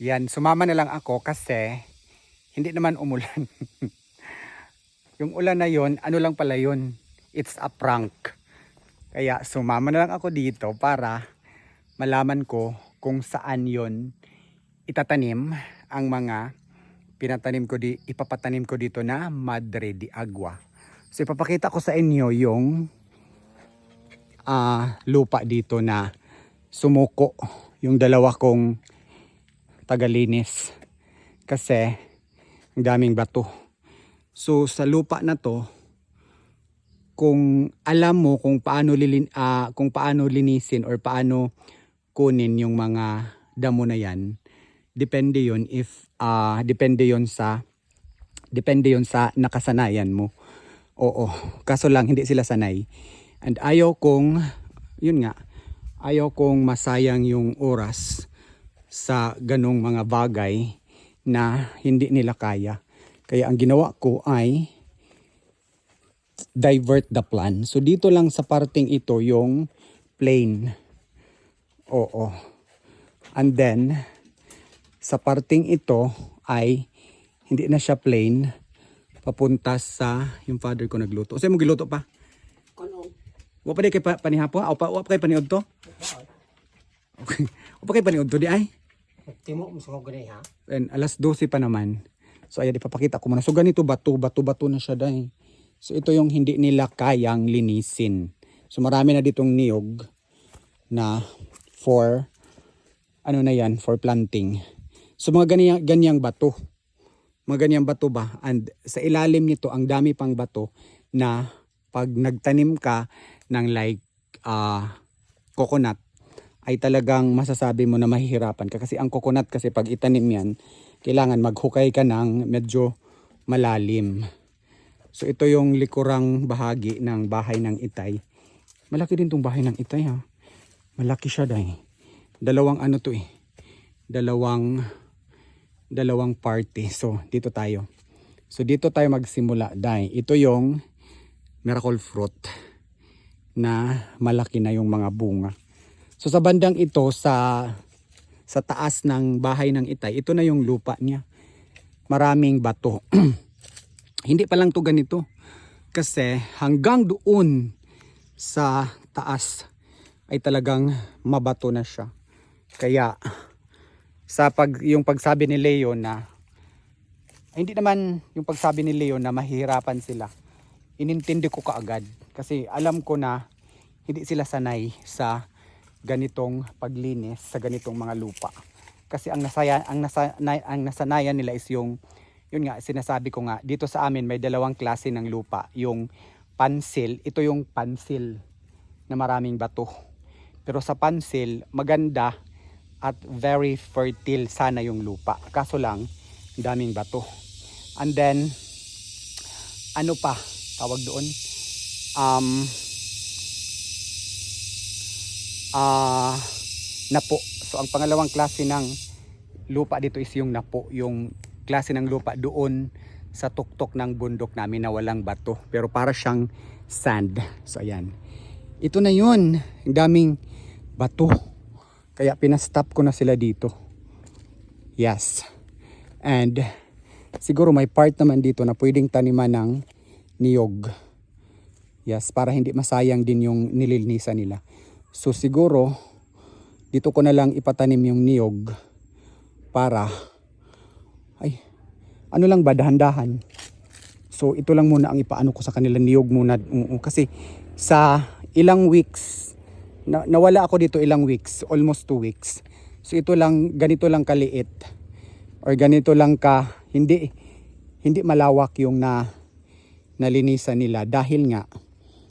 Yan, sumama na lang ako kasi hindi naman umulan. yung ulan na yon, ano lang pala yun? It's a prank. Kaya sumama na lang ako dito para malaman ko kung saan yon itatanim ang mga pinatanim ko di ipapatanim ko dito na Madre di Agua. So ipapakita ko sa inyo yung ah, lupa dito na sumuko yung dalawa kong tagalinis kasi ang daming bato. So sa lupa na to kung alam mo kung paano lilin ah, kung paano linisin or paano kunin yung mga damo na yan depende yon if ah, depende yon sa depende yon sa nakasanayan mo. Oo, kaso lang hindi sila sanay. And ayaw kong yun nga, ayaw kong masayang yung oras sa ganong mga bagay na hindi nila kaya. Kaya ang ginawa ko ay divert the plan. So dito lang sa parting ito yung plain. Oo. And then sa parting ito ay hindi na siya plain papunta sa yung father ko nagluto. Kasi mo giluto pa. Kuno. Wa pa di kay pa, panihapo? Wa pa wa pa kay paniod to? Okay. Wa pa kay paniod to di ay? Timo mo sa gani ha. And alas 12 pa naman. So ayan ipapakita ko muna. So ganito bato, bato-bato na siya dai. So ito yung hindi nila kayang linisin. So marami na ditong niyog na for ano na yan, for planting. So mga ganyang, ganyang bato. Mga ganyang bato ba? And sa ilalim nito, ang dami pang bato na pag nagtanim ka ng like ah, coconut, ay talagang masasabi mo na mahihirapan ka. Kasi ang coconut kasi pag itanim yan, kailangan maghukay ka ng medyo malalim. So ito yung likurang bahagi ng bahay ng itay. Malaki din tong bahay ng itay ha. Malaki siya dahil. Dalawang ano to eh. Dalawang dalawang party. So dito tayo. So dito tayo magsimula dahil ito yung miracle fruit na malaki na yung mga bunga. So sa bandang ito sa sa taas ng bahay ng itay, ito na yung lupa niya. Maraming bato. Hindi pa lang to ganito. Kasi hanggang doon sa taas ay talagang mabato na siya. Kaya sa pag yung pagsabi ni Leo na hindi naman yung pagsabi ni Leo na mahihirapan sila. Inintindi ko kaagad kasi alam ko na hindi sila sanay sa ganitong paglinis sa ganitong mga lupa. Kasi ang nasaya ang nasa, na- ang nasanayan nila is yung yun nga sinasabi ko nga dito sa amin may dalawang klase ng lupa, yung pansil, ito yung pansil na maraming bato. Pero sa pansil, maganda at very fertile sana yung lupa. Kaso lang, ang daming bato. And then, ano pa, tawag doon, um, ah, napo. So, ang pangalawang klase ng lupa dito is yung napo, yung klase ng lupa doon sa tuktok ng bundok namin na walang bato. Pero para siyang sand. So, ayan. Ito na yun. Ang daming bato. Kaya pinastop ko na sila dito. Yes. And siguro may part naman dito na pwedeng taniman ng niyog. Yes, para hindi masayang din yung nililinisan nila. So siguro dito ko na lang ipatanim yung niyog para ay ano lang ba dahan-dahan. So ito lang muna ang ipaano ko sa kanila niyog muna kasi sa ilang weeks na, nawala ako dito ilang weeks, almost two weeks. So ito lang ganito lang kaliit or ganito lang ka hindi hindi malawak yung na nalinisan nila dahil nga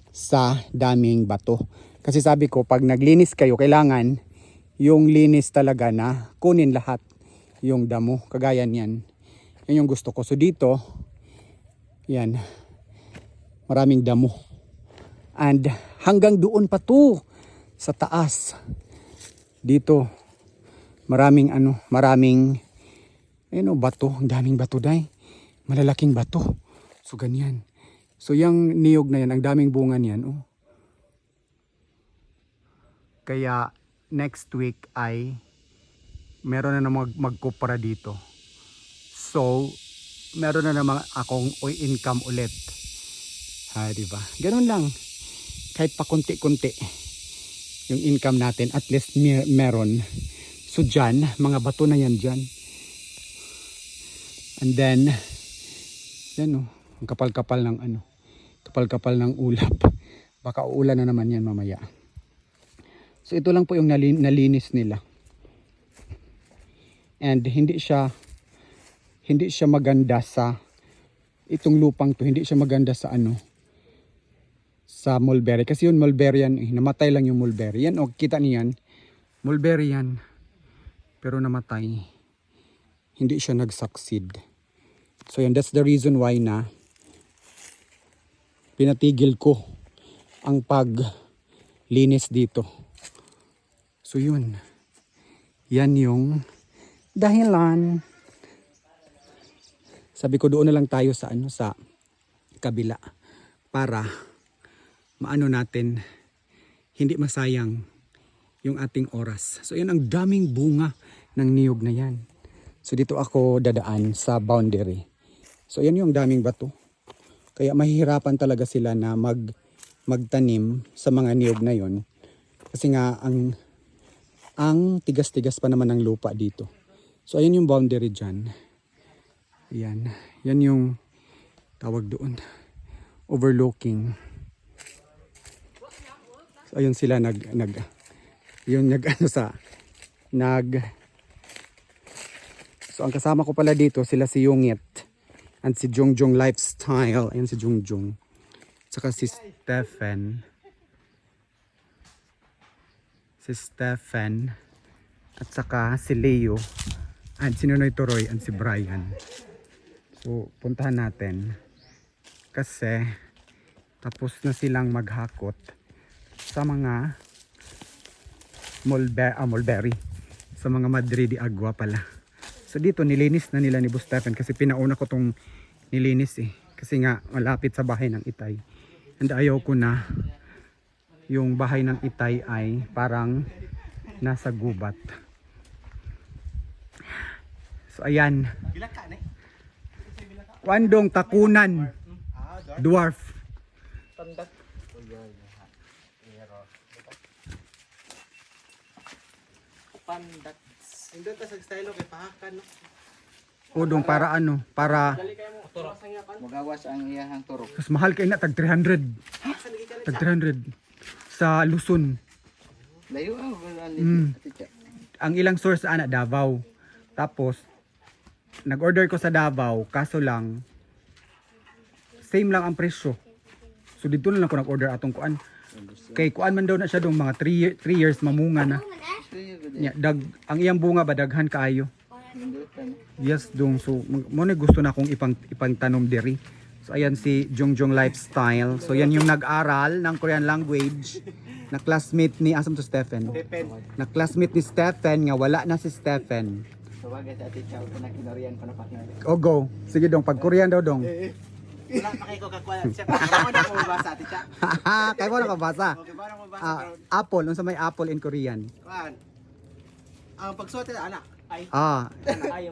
sa daming bato. Kasi sabi ko pag naglinis kayo kailangan yung linis talaga na kunin lahat yung damo kagaya niyan. Yan yung gusto ko. So dito yan maraming damo. And hanggang doon pa to sa taas. Dito maraming ano, maraming ano, bato, ang daming bato dai. Malalaking bato. So ganyan. So yung niyog na yan, ang daming bunga niyan, oh. Kaya next week ay meron na namang mag magkupra dito. So, meron na namang akong income ulit. Ha, di ba? Ganun lang. Kahit pa kunti-kunti yung income natin, at least mer- meron. So dyan, mga bato na yan dyan. And then, yan o, ang kapal-kapal ng ano, kapal-kapal ng ulap. Baka uulan na naman yan mamaya. So ito lang po yung nalin- nalinis nila. And hindi siya hindi siya maganda sa itong lupang to, hindi siya maganda sa ano sa mulberry. Kasi yung mulberry yan, eh, namatay lang yung mulberry. Yan, o, kita niyan, mulberry yan. Pero namatay. Hindi siya nag-succeed. So yan, that's the reason why na pinatigil ko ang paglinis dito. So yun. Yan yung dahilan. Sabi ko doon na lang tayo sa ano sa kabila para maano natin hindi masayang yung ating oras. So yun ang daming bunga ng niyog na yan. So dito ako dadaan sa boundary. So yan yung daming bato. Kaya mahihirapan talaga sila na mag magtanim sa mga niyog na yon. Kasi nga ang ang tigas-tigas pa naman ng lupa dito. So ayan yung boundary dyan. Ayan. Yan yung tawag doon. Overlooking. So ayun sila nag nag yun nag ano sa nag So ang kasama ko pala dito sila si Yungit and si Jongjong Lifestyle. Ayan si Jongjong. Tsaka si Stephen. Si Stephen. At saka si Leo. And si Nonoy Toroy and si Brian. So puntahan natin. Kasi tapos na silang maghakot sa mga mulbe ah, mulberry. Sa mga Madrid de Agua pala. So dito nilinis na nila ni Stephen kasi pinauna ko tong nilinis eh. Kasi nga malapit sa bahay ng itay. And ayaw ko na yung bahay ng itay ay parang nasa gubat. So ayan. Wandong takunan. Dwarf. Pandat. Hindi ta sa style kay pahakan no. Udong para ano? Para Magawas ang iyahang turok. mas mahal kay na tag 300. Tag 300 sa Luzon. Layo ang gulan Mm. ang ilang source ana Davao. Tapos nag-order ko sa Davao kaso lang same lang ang presyo. So dito na lang ko nag-order atong kuan. Kay kuan man daw na siya dong mga 3 3 years mamunga na. Nya dag ang iyang bunga ba daghan kaayo. Yes dong so mo gusto na akong ipang ipang tanom diri. So ayan si Jongjong Lifestyle. So yan yung nag-aral ng Korean language na classmate ni Asam to Stephen. Na classmate ni Stephen nga wala na si Stephen. Sabagay sa ati chow na kinorian pa na pakinggan. O go. Sige dong pag Korean daw dong. Wala pa kay ko kakuha. Ako na mabasa ati cha. Kaya. Okay, para mabasa Ah, apple, unsa may apple in Korean? Kuan. Ang pagsuot nila anak. Ay, Ah,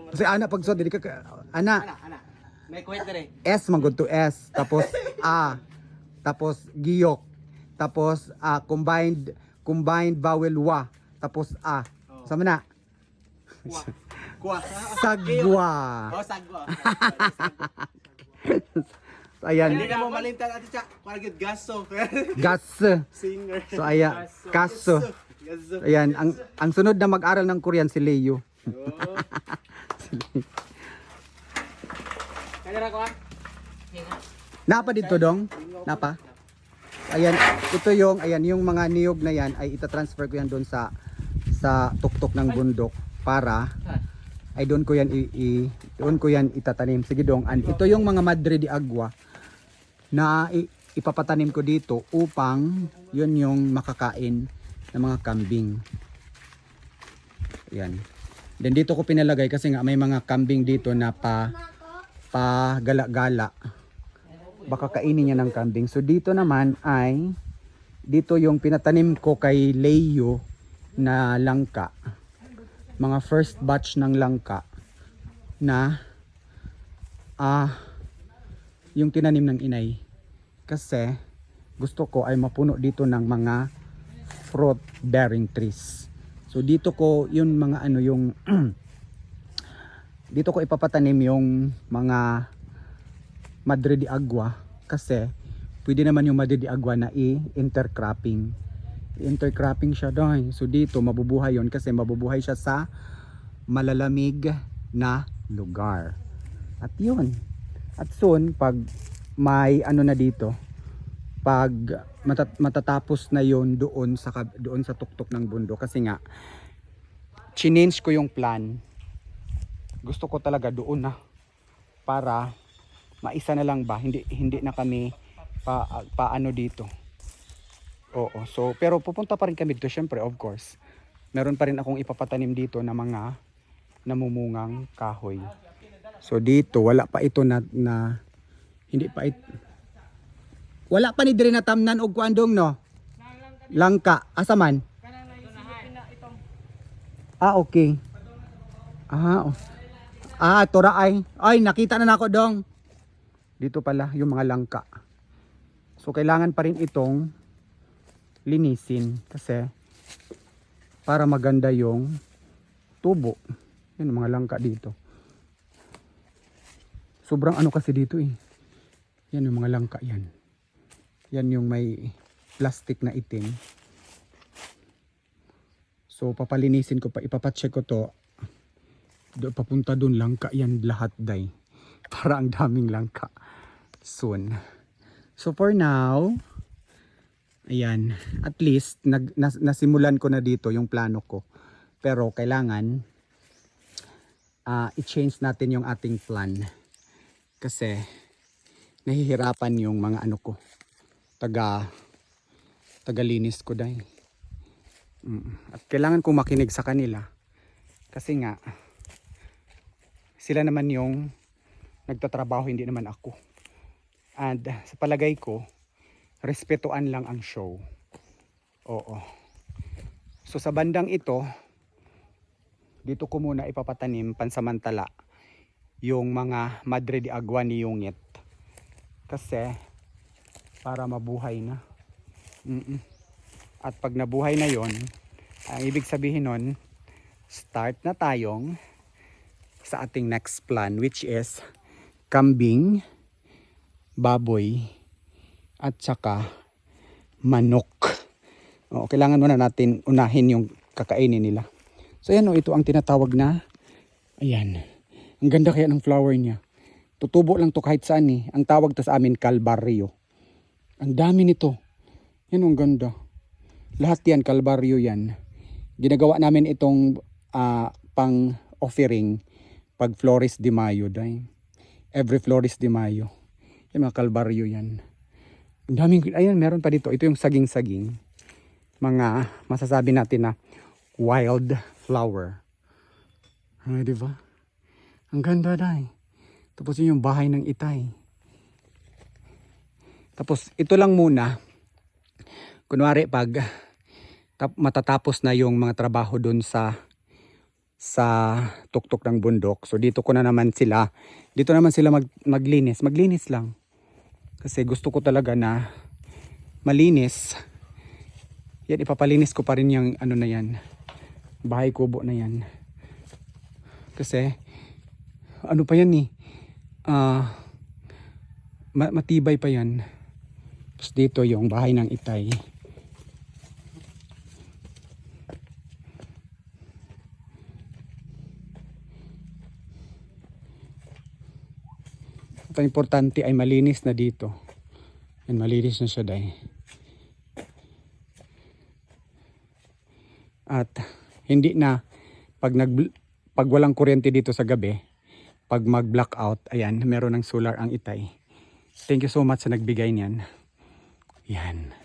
mo. kasi ana pag so dili ka ka- ana Anak, anak. May kuwet dire. S man good to S tapos A tapos giyok tapos ah, combined combined vowel wa tapos A. Sama na. Kuha. Kuha. Sagwa. Oh, sagwa. So, ayan, Hindi mo malimtan ati cha. Para gid gaso. gas. Singer. So ayan, kaso. Gaso. Ayan, ang ang sunod na mag-aral ng Korean si Leo. Oh. Kaya ra ko ah. Napa dito dong? Napa? Ayan, ito yung ayan yung mga niyog na yan ay ita-transfer ko yan doon sa sa tuktok ng bundok para ay doon ko yan i, i- doon ko yan itatanim. Sige dong. And ito yung mga madre de agua na i- ipapatanim ko dito upang yun yung makakain ng mga kambing. Ayan. Then dito ko pinalagay kasi nga may mga kambing dito na pa pa gala-gala baka kainin niya ng kambing. So dito naman ay dito yung pinatanim ko kay Leo na langka. mga first batch ng langka na ah yung tinanim ng inay. Kasi gusto ko ay mapuno dito ng mga fruit bearing trees. So dito ko yung mga ano yung dito ko ipapatanim yung mga madre de agua kasi pwede naman yung madre de agua na i-intercropping. Intercropping siya doon. So dito mabubuhay yon kasi mabubuhay siya sa malalamig na lugar. At yun. At soon pag may ano na dito pag matat- matatapos na yon doon sa doon sa tuktok ng bundok kasi nga chinange ko yung plan gusto ko talaga doon na para maisa na lang ba? Hindi hindi na kami pa paano dito. Oo so pero pupunta pa rin kami dito syempre of course. Meron pa rin akong ipapatanim dito na mga namumungang kahoy. So dito wala pa ito na, na hindi pa it, wala pa ni dire na tamnan og kuandong no? Langka. Asa man? Ah okay. Ah oh. Ah tora ay ay nakita na nako dong. Dito pala yung mga langka. So kailangan pa rin itong linisin kasi para maganda yung tubo. Yun mga langka dito. Sobrang ano kasi dito eh. Yan yung mga langka yan. Yan yung may plastic na itim. So papalinisin ko pa, ipapacheck ko to. Do, papunta dun langka yan lahat day. Para ang daming langka. Soon. So for now, ayan, at least nag, nas, nasimulan ko na dito yung plano ko. Pero kailangan ah i-change natin yung ating plan. Kasi nahihirapan yung mga ano ko taga tagalinis ko dai. Mm. At kailangan kong makinig sa kanila. Kasi nga sila naman yung nagtatrabaho hindi naman ako. And sa palagay ko respetuan lang ang show. Oo. So sa bandang ito dito ko muna ipapatanim pansamantala yung mga madre de agua ni Yungit. Kasi para mabuhay na. Mm-mm. At pag nabuhay na yon, ang ibig sabihin nun, start na tayong sa ating next plan which is kambing, baboy, at saka manok. O, kailangan muna natin unahin yung kakainin nila. So yan o, ito ang tinatawag na, ayan, ang ganda kaya ng flower niya. Tutubo lang to kahit saan eh. Ang tawag to sa amin, kalbaryo. Ang dami nito. Yan ang ganda. Lahat yan, kalbaryo yan. Ginagawa namin itong ah, pang offering pag Flores de Mayo. Day. Every Flores de Mayo. Yan mga kalbaryo yan. Ang daming, ayan, meron pa dito. Ito yung saging-saging. Mga masasabi natin na wild flower. Ay, di ba? Ang ganda, day. Tapos yun yung bahay ng itay. Tapos ito lang muna. Kunwari pag tap, matatapos na yung mga trabaho doon sa sa tuktok ng bundok. So dito ko na naman sila, dito naman sila mag, maglinis. Maglinis lang. Kasi gusto ko talaga na malinis. Yan, ipapalinis ko pa rin yung ano na yan. Bahay kubo na yan. Kasi, ano pa yan eh. Ma- matibay pa yan. Tapos dito yung bahay ng itay. Ito importante ay malinis na dito. Yan, malinis na siya dahil. At hindi na pag nag pag walang kuryente dito sa gabi, pag mag-blackout, ayan, meron ng solar ang itay. Thank you so much sa nagbigay niyan. Yan.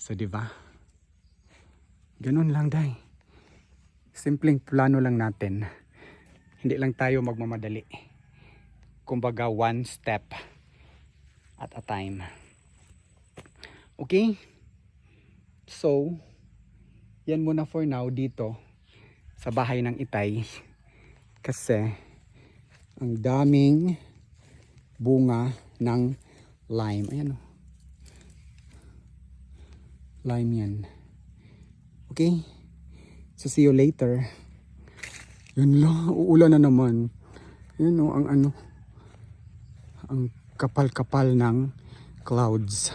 So, di ba? Ganun lang, day. Simpleng plano lang natin. Hindi lang tayo magmamadali. Kumbaga, one step at a time. Okay? So, yan muna for now dito. sa bahay ng itay kasi ang daming bunga ng lime. Ayan o. Lime yan. Okay? So see you later. Yun lang, uulan na naman. Yun o, ang ano, ang kapal-kapal ng clouds.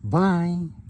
Bye!